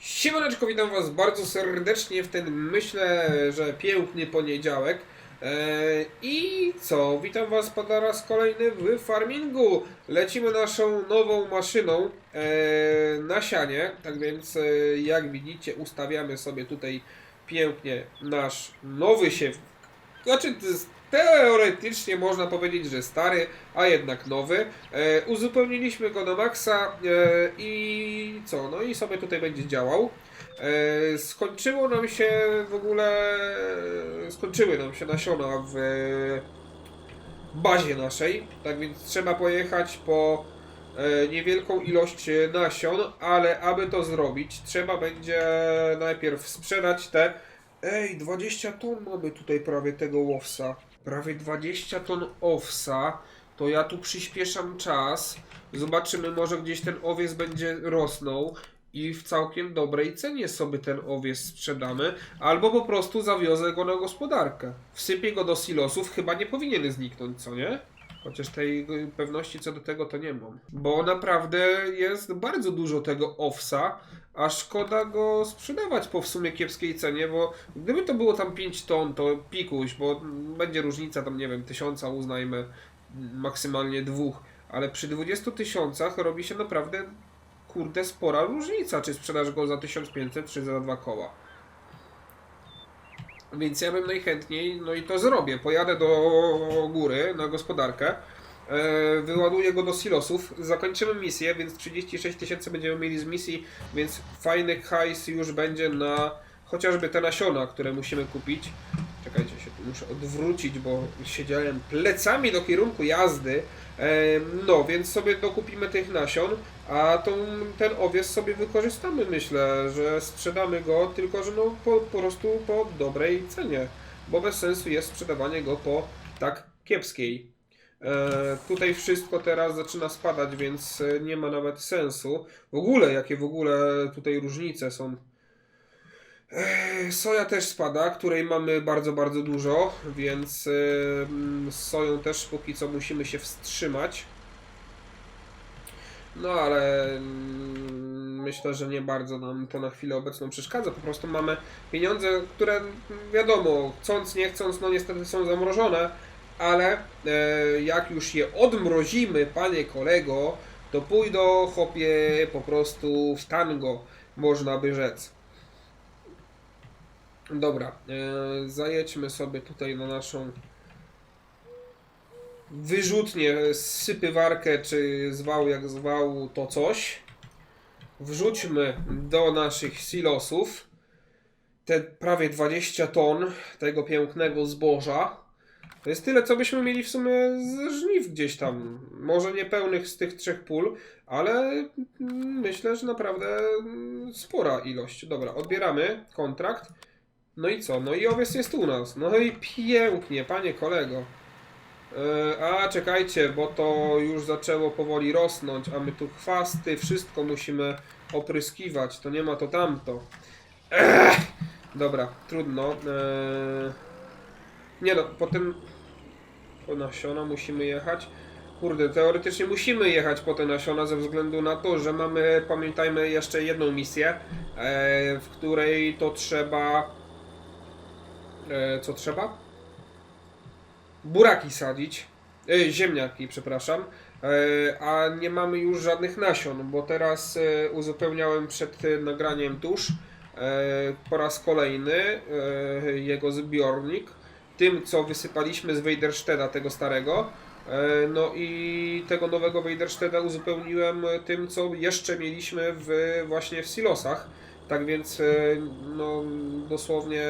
Siemaneczko, witam was bardzo serdecznie w ten, myślę, że piękny poniedziałek. Eee, I co? Witam was po raz kolejny w farmingu. Lecimy naszą nową maszyną eee, na sianie. Tak więc, e, jak widzicie, ustawiamy sobie tutaj pięknie nasz nowy siew. Znaczy, teoretycznie można powiedzieć, że stary, a jednak nowy. E, uzupełniliśmy go do maksa e, i co? No i sobie tutaj będzie działał. E, skończyło nam się w ogóle. Skończyły nam się nasiona w bazie naszej. Tak więc trzeba pojechać po e, niewielką ilość nasion, ale aby to zrobić, trzeba będzie najpierw sprzedać te. Ej, 20 ton mamy tutaj prawie tego łowsa. Prawie 20 ton owsa. To ja tu przyspieszam czas. Zobaczymy, może gdzieś ten owiec będzie rosnął i w całkiem dobrej cenie sobie ten owiec sprzedamy, albo po prostu zawiozę go na gospodarkę. Wsypię go do silosów, chyba nie powinien zniknąć, co nie? Chociaż tej pewności co do tego to nie mam. Bo naprawdę jest bardzo dużo tego owsa, a szkoda go sprzedawać po w sumie kiepskiej cenie, bo gdyby to było tam 5 ton, to pikuś, bo będzie różnica tam, nie wiem, tysiąca uznajmy, maksymalnie dwóch, ale przy 20 tysiącach robi się naprawdę kurde spora różnica, czy sprzedasz go za 1500, czy za dwa koła. Więc ja bym najchętniej, no i to zrobię. Pojadę do góry na gospodarkę, e, wyładuję go do silosów, zakończymy misję, więc 36 tysięcy będziemy mieli z misji, więc fajny hajs już będzie na chociażby te nasiona, które musimy kupić. Czekajcie, się muszę odwrócić, bo siedziałem plecami do kierunku jazdy. No, więc sobie dokupimy tych nasion, a tą, ten owiec sobie wykorzystamy, myślę, że sprzedamy go, tylko że no po, po prostu po dobrej cenie, bo bez sensu jest sprzedawanie go po tak kiepskiej. E, tutaj wszystko teraz zaczyna spadać, więc e, nie ma nawet sensu. W ogóle, jakie w ogóle tutaj różnice są. Soja też spada, której mamy bardzo, bardzo dużo, więc z soją też póki co musimy się wstrzymać. No ale mm, myślę, że nie bardzo nam to na chwilę obecną przeszkadza. Po prostu mamy pieniądze, które mm, wiadomo, chcąc, nie chcąc, no niestety są zamrożone, ale e, jak już je odmrozimy, panie kolego, to pójdą chopie po prostu w tango, można by rzec. Dobra, e, zajedźmy sobie tutaj na naszą wyrzutnię, sypywarkę, czy zwał jak zwał to coś. Wrzućmy do naszych silosów te prawie 20 ton tego pięknego zboża. To jest tyle, co byśmy mieli w sumie z żniw gdzieś tam. Może nie pełnych z tych trzech pól, ale myślę, że naprawdę spora ilość. Dobra, odbieramy kontrakt. No i co? No i owiec jest u nas. No i pięknie, panie kolego. E, A czekajcie, bo to już zaczęło powoli rosnąć, a my tu chwasty, wszystko musimy opryskiwać. To nie ma to tamto. Ech! Dobra, trudno. Eee... Nie no, potem po nasiona musimy jechać. Kurde, teoretycznie musimy jechać po te nasiona ze względu na to, że mamy, pamiętajmy, jeszcze jedną misję, e, w której to trzeba. E, co trzeba? buraki sadzić, e, ziemniaki, przepraszam, e, a nie mamy już żadnych nasion, bo teraz uzupełniałem przed nagraniem tusz po raz kolejny jego zbiornik, tym co wysypaliśmy z Weidersteda, tego starego. No i tego nowego Weidersteda uzupełniłem tym, co jeszcze mieliśmy w, właśnie w silosach. Tak więc e, no, dosłownie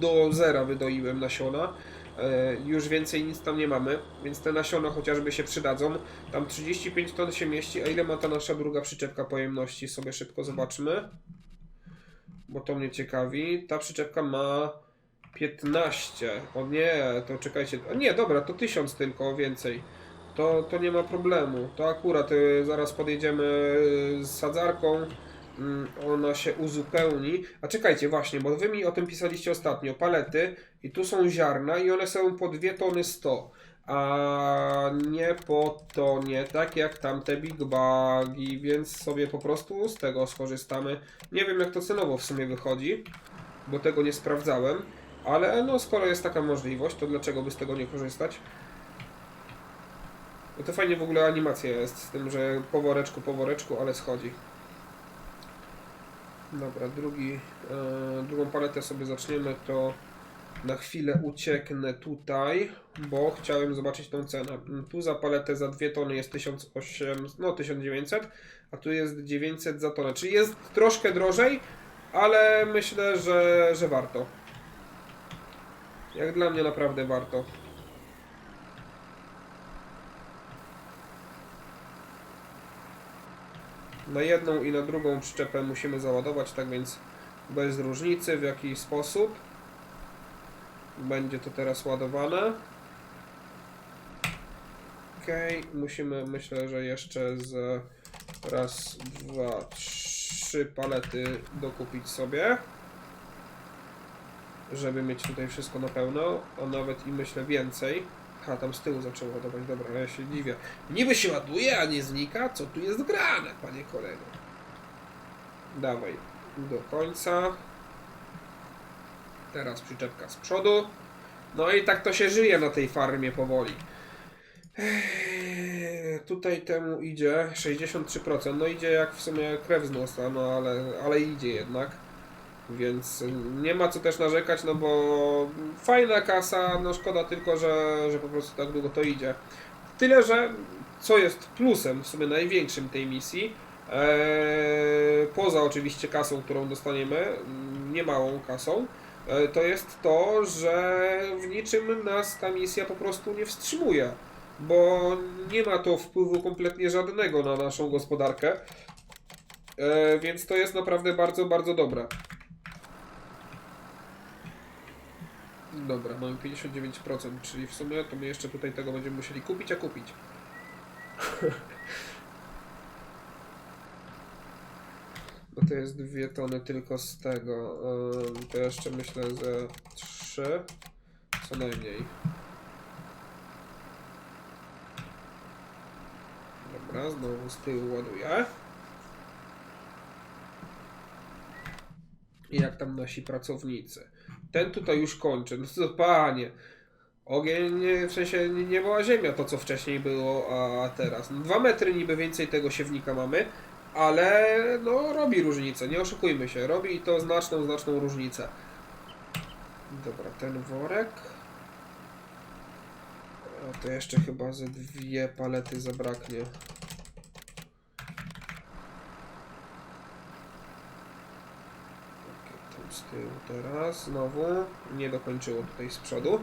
do zera wydoiłem nasiona. E, Już więcej nic tam nie mamy, więc te nasiona chociażby się przydadzą. Tam 35 ton się mieści, a ile ma ta nasza druga przyczepka pojemności? Sobie szybko zobaczmy. Bo to mnie ciekawi. Ta przyczepka ma 15. O nie, to czekajcie. O nie, dobra, to 1000 tylko więcej. To, to nie ma problemu. To akurat y, zaraz podjedziemy z sadzarką. Mm, Ona się uzupełni. A czekajcie, właśnie, bo wy mi o tym pisaliście ostatnio. Palety i tu są ziarna i one są po 2 tony 100. a nie po tonie, tak jak tamte big bagi, więc sobie po prostu z tego skorzystamy. Nie wiem jak to cenowo w sumie wychodzi, bo tego nie sprawdzałem, ale no skoro jest taka możliwość, to dlaczego by z tego nie korzystać? No to fajnie w ogóle animacja jest z tym, że po woreczku, po woreczku, ale schodzi. Dobra, drugi, e, drugą paletę sobie zaczniemy, to na chwilę ucieknę tutaj, bo chciałem zobaczyć tą cenę. Tu za paletę za 2 tony jest 1800, no 1900, a tu jest 900 za tonę, czyli jest troszkę drożej, ale myślę, że, że warto. Jak dla mnie naprawdę warto. Na jedną i na drugą przyczepę musimy załadować, tak więc bez różnicy w jaki sposób będzie to teraz ładowane. Ok, musimy myślę, że jeszcze z raz, dwa, trzy palety dokupić sobie, żeby mieć tutaj wszystko na pełno, a nawet i myślę więcej. Ha, tam z tyłu zaczęło ładować, dobra, ale ja się dziwię. Niby się ładuje, a nie znika, co tu jest grane, panie kolego. Dawaj, do końca. Teraz przyczepka z przodu. No i tak to się żyje na tej farmie powoli. Eee, Tutaj temu idzie 63%. No idzie jak w sumie krew z nosa, no ale, ale idzie jednak. Więc nie ma co też narzekać, no bo fajna kasa, no szkoda tylko, że, że po prostu tak długo to idzie. Tyle, że co jest plusem w sumie największym tej misji, eee, poza oczywiście kasą, którą dostaniemy, niemałą kasą, e, to jest to, że w niczym nas ta misja po prostu nie wstrzymuje, bo nie ma to wpływu kompletnie żadnego na naszą gospodarkę, e, więc to jest naprawdę bardzo, bardzo dobre. Dobra, mamy 59%, czyli w sumie to my jeszcze tutaj tego będziemy musieli kupić, a kupić. Bo to jest dwie tony tylko z tego. To jeszcze myślę, że trzy co najmniej. Dobra, znowu z tyłu ładuję. I jak tam nasi pracownicy? Ten tutaj już kończy. No to panie. Ogień, w sensie nie, była ziemia, to co wcześniej było, a teraz. No, dwa metry niby więcej tego siewnika mamy, ale no robi różnicę, nie oszukujmy się. Robi to znaczną, znaczną różnicę. Dobra, ten worek. A to jeszcze chyba ze dwie palety zabraknie. Okej, tu z tyłu teraz znowu. Nie dokończyło tutaj z przodu.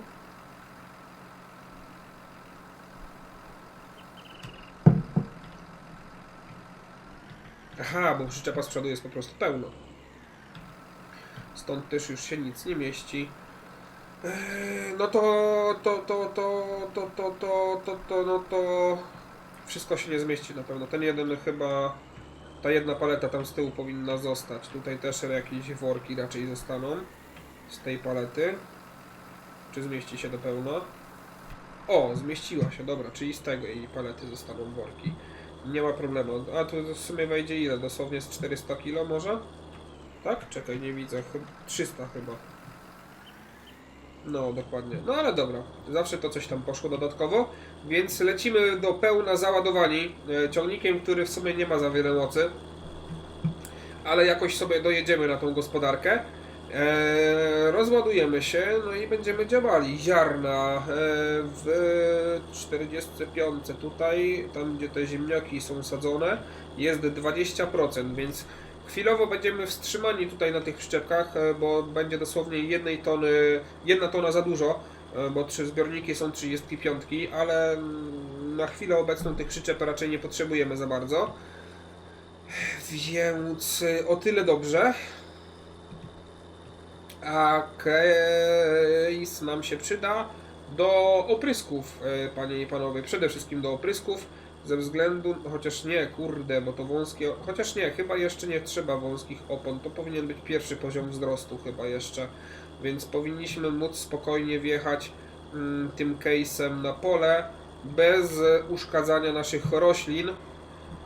Aha, bo przyczepa z przodu jest po prostu pełno. Stąd też już się nic nie mieści. Eee, No to, to, to, to, to, to, to, to, to, no to wszystko się nie zmieści na pewno. Ten jeden chyba, ta jedna paleta tam z tyłu powinna zostać. Tutaj też jakieś worki raczej zostaną z tej palety. Czy zmieści się do pełna? O, zmieściła się, dobra, czyli z tego jej palety zostaną worki. Nie ma problemu. A tu w sumie wejdzie ile? Dosłownie z 400 kg może? Tak? Czekaj, nie widzę. Chy- 300 chyba. No, dokładnie. No ale dobra. Zawsze to coś tam poszło dodatkowo. Więc lecimy do pełna załadowani e, ciągnikiem, który w sumie nie ma za wiele mocy. Ale jakoś sobie dojedziemy na tą gospodarkę. E, rozładujemy się, no i będziemy działali. Ziarna e, w 45 tutaj, tam gdzie te ziemniaki są sadzone, jest 20%, więc chwilowo będziemy wstrzymani tutaj na tych przyczepkach, bo będzie dosłownie jednej tony, jedna tona za dużo, bo trzy zbiorniki są 35, ale na chwilę obecną tych przyczep raczej nie potrzebujemy za bardzo. Więc e, o tyle dobrze. A case nam się przyda do oprysków, e, panie i panowie. Przede wszystkim do oprysków, ze względu, chociaż nie, kurde, bo to wąskie, chociaż nie, chyba jeszcze nie trzeba wąskich opon. To powinien być pierwszy poziom wzrostu chyba jeszcze. Więc powinniśmy móc spokojnie wjechać mm, tym case'em na pole bez uszkadzania naszych roślin.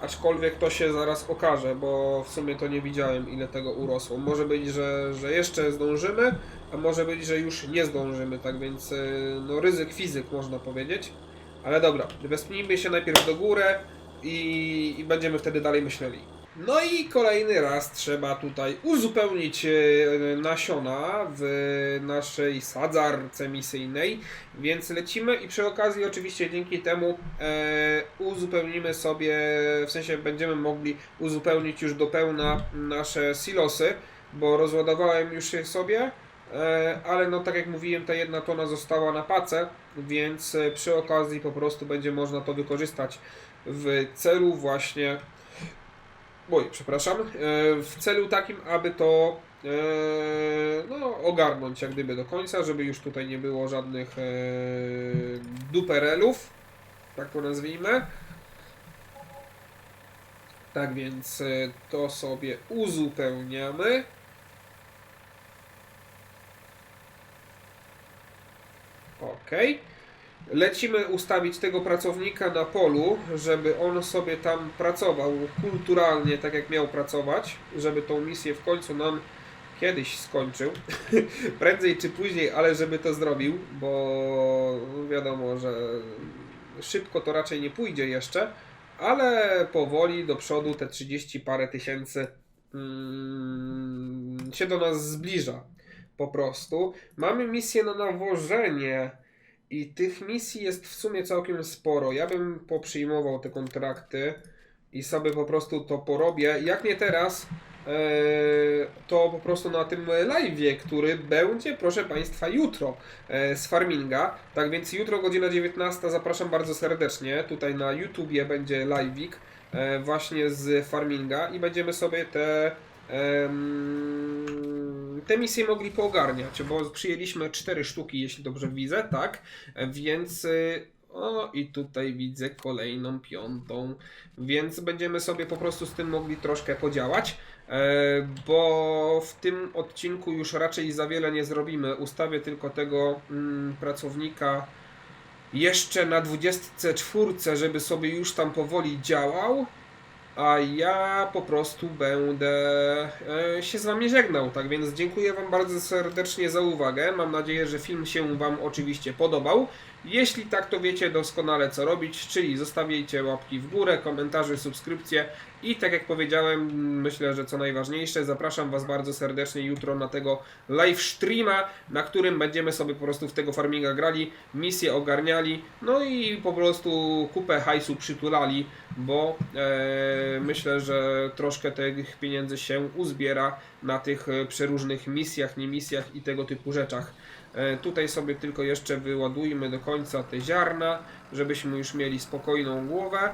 Aczkolwiek to się zaraz okaże, bo w sumie to nie widziałem ile tego urosło. Może być, że, że jeszcze zdążymy, a może być, że już nie zdążymy, tak więc e, no ryzyk fizyk można powiedzieć. Ale dobra, wespnijmy się najpierw do góry i, i będziemy wtedy dalej myśleli. No i kolejny raz trzeba tutaj uzupełnić e, nasiona w naszej sadzarce misyjnej, więc lecimy i przy okazji oczywiście dzięki temu e, uzupełnimy sobie, w sensie będziemy mogli uzupełnić już do pełna nasze silosy, bo rozładowałem już je sobie, e, ale no tak jak mówiłem ta jedna tona została na pace, więc przy okazji po prostu będzie można to wykorzystać w celu właśnie Oj, przepraszam. E, W celu takim, aby to e, no, ogarnąć jak gdyby do końca, żeby już tutaj nie było żadnych e, duperelów, tak to nazwijmy. Tak więc to sobie uzupełniamy. Ok. Lecimy ustawić tego pracownika na polu, żeby on sobie tam pracował kulturalnie, tak jak miał pracować, żeby tą misję w końcu nam kiedyś skończył. Prędzej czy później, ale żeby to zrobił, bo wiadomo, że szybko to raczej nie pójdzie jeszcze, ale powoli do przodu te 30 parę tysięcy mm, się do nas zbliża. Po prostu. Mamy misję na nawożenie. I tych misji jest w sumie całkiem sporo. Ja bym poprzyjmował te kontrakty i sobie po prostu to porobię. Jak nie teraz, e, to po prostu na tym live'ie, który będzie, proszę Państwa, jutro e, z farminga. Tak więc jutro godzina 19 zapraszam bardzo serdecznie. Tutaj na YouTubie będzie live'ik e, właśnie z farminga i będziemy sobie te em, te misje mogli poogarniać, bo przyjęliśmy cztery sztuki, jeśli dobrze widzę, tak? Więc y, o i tutaj widzę kolejną piątą, więc będziemy sobie po prostu z tym mogli troszkę podziałać, e, bo w tym odcinku już raczej za wiele nie zrobimy. Ustawię tylko tego mm, pracownika jeszcze na 24, żeby sobie już tam powoli działał. A ja po prostu będę e, się z Wami żegnał. Tak więc dziękuję Wam bardzo serdecznie za uwagę. Mam nadzieję, że film się Wam oczywiście podobał. Jeśli tak, to wiecie doskonale co robić, czyli zostawiajcie łapki w górę, komentarze, subskrypcje i tak jak powiedziałem, myślę, że co najważniejsze, zapraszam Was bardzo serdecznie jutro na tego live streama, na którym będziemy sobie po prostu w tego farminga grali, misje ogarniali, no i po prostu kupę hajsu przytulali, bo e, myślę, że troszkę tych pieniędzy się uzbiera na tych e, przeróżnych misjach, nie misjach i tego typu rzeczach. E, Tutaj sobie tylko jeszcze wyładujmy do końca te ziarna, żebyśmy już mieli spokojną głowę,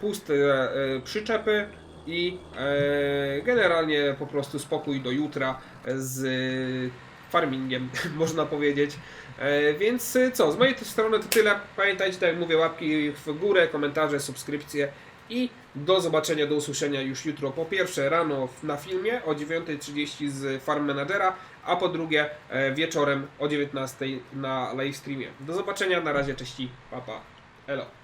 puste e, przyczepy i e, generalnie po prostu spokój do jutra z farmingiem, można powiedzieć. Więc co, z mojej strony to tyle. Pamiętajcie, tak jak mówię, łapki w górę, komentarze, subskrypcje i do zobaczenia, do usłyszenia już jutro. Po pierwsze rano na filmie o 9.30 z Farm Managera, a po drugie e, wieczorem o 19.00 na live streamie. Do zobaczenia, na razie, cześć, papa, elo.